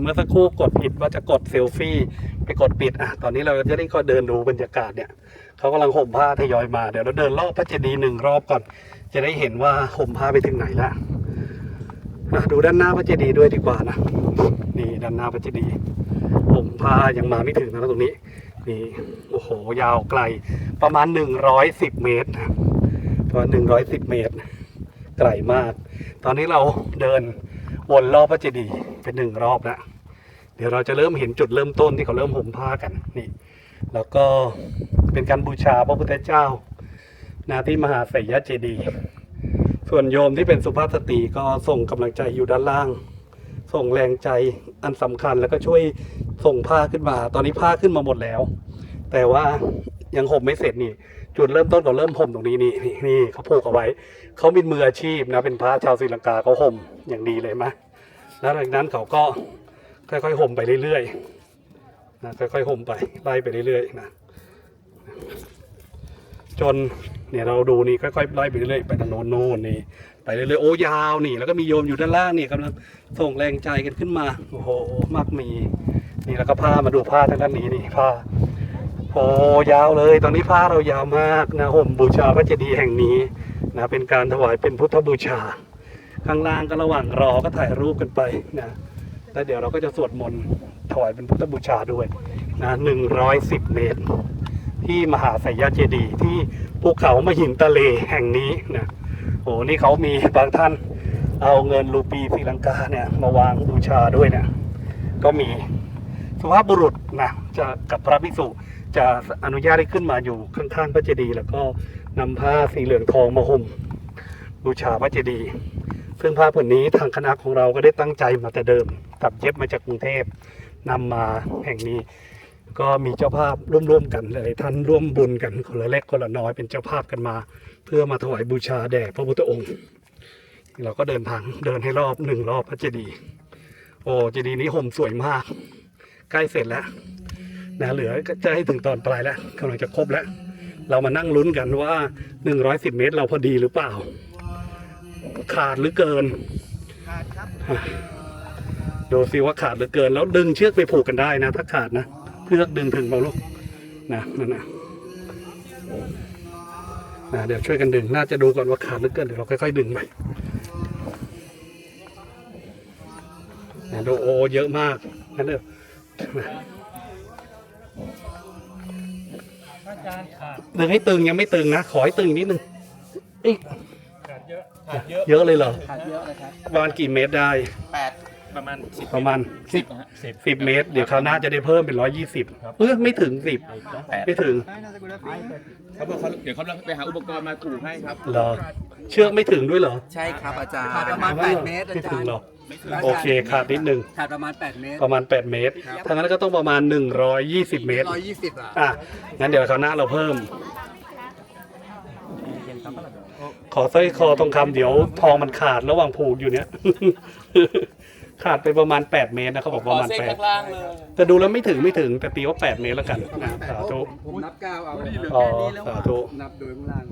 เมื่อสักครู่กดผิดว่าจะกดเซลฟี่ ไปกดปิดอะตอนนี้เราจะได้ก็เดินดูบรรยากาศเนี่ยเขากำลังห่มผ้าทยอยมาเดี๋ยวเราเดินรอบพระเจดีย์หนึ่งรอบก่อน จะได้เห็นว่าห่มผ้าไปถึงไหนแล้วอะดูด้านหน้าพระเจดีย์ด้วยดีกว่านะนี่ด้านหน้าพระเจดีย์ห่มผ้ายังมาไม่ถึงนะตรงนี้นี่โอ้โหยาวไกลประมาณ 110 เมตรนะประมาณ110 เมตร ไกลมาก ตอนนี้เราเดิน วนรอบพระเจดีย์เป็นหนึ่งรอบแล้วเดี๋ยวเราจะเริ่มเห็นจุดเริ่มต้นที่เขาเริ่มห่มผ้ากันนี่ แล้วก็เป็นการบูชาพระพุทธเจ้านาที่มหาไสยเจดีย์ส่วนโยมที่เป็นสุภาพสตรีก็ส่งกำลังใจอยู่ด้านล่าง ส่งแรงใจอันสำคัญแล้วก็ช่วยส่งผ้าขึ้นมา ตอนนี้ผ้าขึ้นมาหมดแล้ว แต่ว่ายังห่มไม่เสร็จนี่ จุดเริ่มต้นเขาเริ่มห่มตรงนี้นี่นี่นี่เขาผูกเอาไว้ เขาเป็นมืออาชีพนะเป็นพระชาวศรีลังกาเขาห่มอย่างดีเลยไหมแล้วหลังจากนั้นเขาก็ค่อยๆห่มไปเรื่อยๆนะค่อยๆห่มไปไล่ไปเรื่อยๆนะจนเนี่ยเราดูนี่ค่อยๆไล่ไปเรื่อยๆไปทางโน้นโน่นนี่ไปเรื่อยๆโอ้ยาวนี่ แล้วก็มีโยมอยู่ด้านล่างนี่กำลังส่งแรงใจกันขึ้นมาโอ้โหมากมีนี่แล้วก็ผ้ามาดูผ้าทางด้านนี้นี่ผ้า โอ้ยาวเลย ตอนนี้ผ้าเรายาวมากนะห่มบูชาพระเจดีย์แห่งนี้นะเป็นการถวายเป็นพุทธบูชา ข้างล่างก็ระหว่างรอก็ถ่ายรูปกันไปนะแล้วเดี๋ยวเราก็จะสวดมนต์ถวายเป็นพุทธบูชาด้วยนะหนึ่งร้อยสิบเมตร ที่มหาสยาเจดีย์ที่ภูเขามหินทะเลแห่งนี้นะโอ้นี่เขามีบางท่านเอาเงินรูปีศรีลังกาเนี่ยมาวางบูชาด้วยเนี่ยก็มี สุภาพบุรุษนะจะกับพระภิกษุจะอนุญาตให้ขึ้นมาอยู่ข้างๆพระเจดีย์แล้วก็นำผ้าสีเหลืองทองมาห่มบูชาพระเจดีย์ซึ่งผ้าผืนนี้ทางคณะของเราก็ได้ตั้งใจมาแต่เดิมตัดเย็บมาจากกรุงเทพนำมาแห่งนี้ ก็มีเจ้าภาพร่วมๆกันเลยท่านร่วมบุญกันคนละเล็กคนละน้อยเป็นเจ้าภาพกันมา เพื่อมาถวายบูชาแด่พระพุทธองค์ เราก็เดินทางเดินให้รอบหนึ่งรอบพระเจดีย์โอ้เจดีย์นี้ห่มสวยมาก ใกล้เสร็จแล้วนะเหลือก็จะให้ถึงตอนปลายแล้วกำลังจะครบแล้ว เรามานั่งลุ้นกันว่า 110 เมตรเราพอดีหรือเปล่า ขาดหรือเกินดูซิว่าขาดหรือเกิน แล้วดึงเชือกไปผูกกันได้นะ ถ้าขาดนะเชือกดึงถึงเปล่าลูกนะนั่นนะนะเดี๋ยวช่วยกันดึง น่าจะดูก่อนว่าขาดหรือเกินเดี๋ยวเราค่อยๆดึงไปนะดูโอเยอะมากนั่นเด้อ อาจารย์ขาดดึงให้ตึงยังไม่ตึงนะ ขอให้ตึงนิดนึงอีกขาดเยอะขาดเยอะเยอะเลยเหรอขาดเยอะเลยครับประมาณกี่เมตรได้ แปดประมาณสิบประมาณสิบสิบสิบเมตร เดี๋ยวคราวหน้าจะได้เพิ่มเป็นร้อยยี่สิบเออไม่ถึงสิบไม่ถึง เขาบอกเขาเดี๋ยวเขาไปหาอุปกรณ์มาถูให้ครับ เหรอเชือกไม่ถึงด้วยเหรอใช่ครับอาจารย์ขาดประมาณ 8 เมตรอาไม่จาถึงรย์หรอโอเคขาดนิดนึงขาดประมาณ 8 เมตรประมาณ 8 เมตรทั้างนั้นก็ต้องประมาณ 120 เมตร 120อะอะ งั้นเดี๋ยวคราวหน้าเราเพิ่ม ขอสร้อยคอทองคำเดี๋ยวทองมันขาดระหว่างผูกอยู่เนี้ย ขาดไปประมาณ 8 เมตรนะเขาบอกประมาณเส้น8ข้างล่างเลยแต่ดูแล้วไม่ถึงไม่ถึงแต่ตีว่า 8 เมตรแล้วกันนะสาธุ ผมนับ9เอาอ๋อสาธุนับโดยข้างล่าง